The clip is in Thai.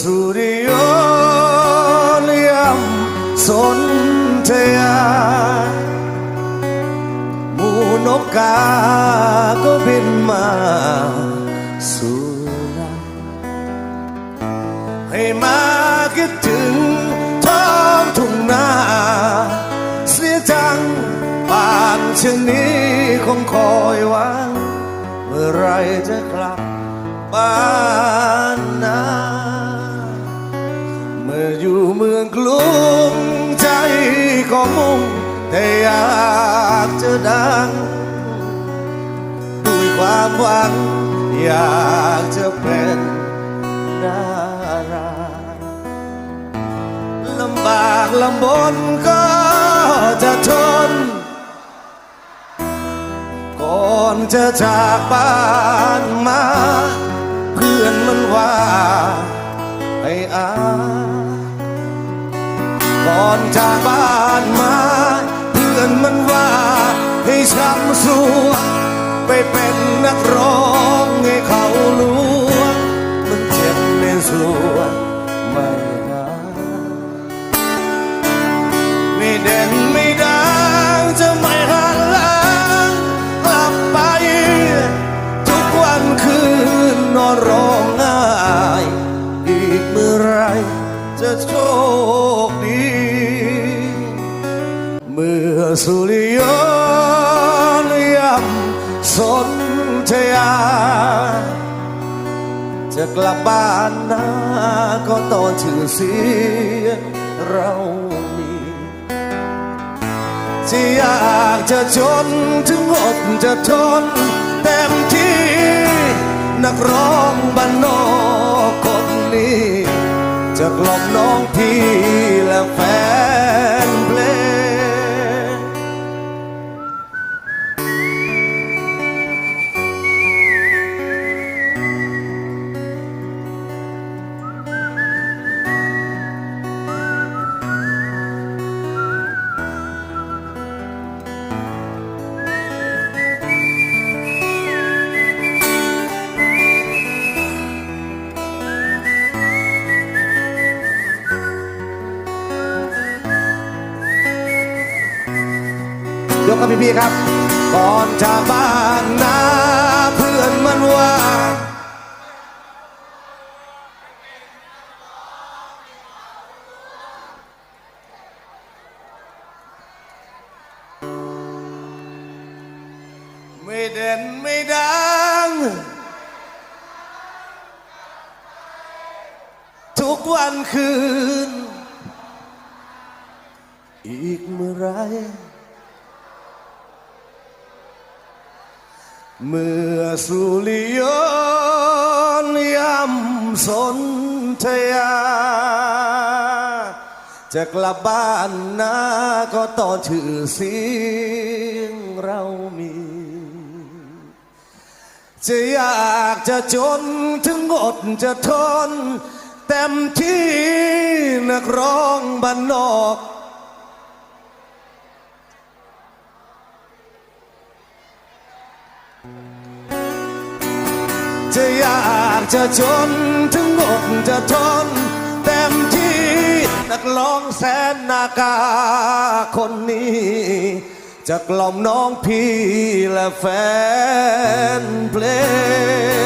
สุริยม สนทยามูนกกาก็บินมา เช่นนี้คงคอยหวัง เมื่อไรจะกลับบ้านนาเมื่ออยู่เมืองกรุงใจก็มุ่ง แต่อยากจะดัง ด้วยความหวัง อยากจะเป็นดาราลำบากลำบนก็จะทน อนจะจากบ้านมา เพื่อนมันว่าให้อาก่อนจากบ้านมา เพื่อนมันว่าให้ช้ำสัวไปเป็นนักร้อง โชคดี เมื่อสุริยนยำสนธยา จะกลับบ้านนาก็ต้อนชื่อเสียเรามีที่อยากจะจนถึงอดจะทนเต็มที่ นักร้องบ้านนอกคนนี้จะกล่อม น้ ยกกับพี่ๆครับ ก่อนจากบ้านนาเพื่อนมันว่าไม่เด่นไม่ดัง ทุกวันคืน อีกเมื่อไร เมื่อสุริยนต์ยำสนธยา จะกลับบ้านนาก็ต่อนชื่อเสียงเรามี จะอยากจะจนถึงอดจะทน เต็มที่นักร้องบ้านนอก จะอยากจะจนถึงอดจะทนเต็มที่นักร้องแสนนากาคนนี้ จะกล่อมน้องพี่และแฟนเพลง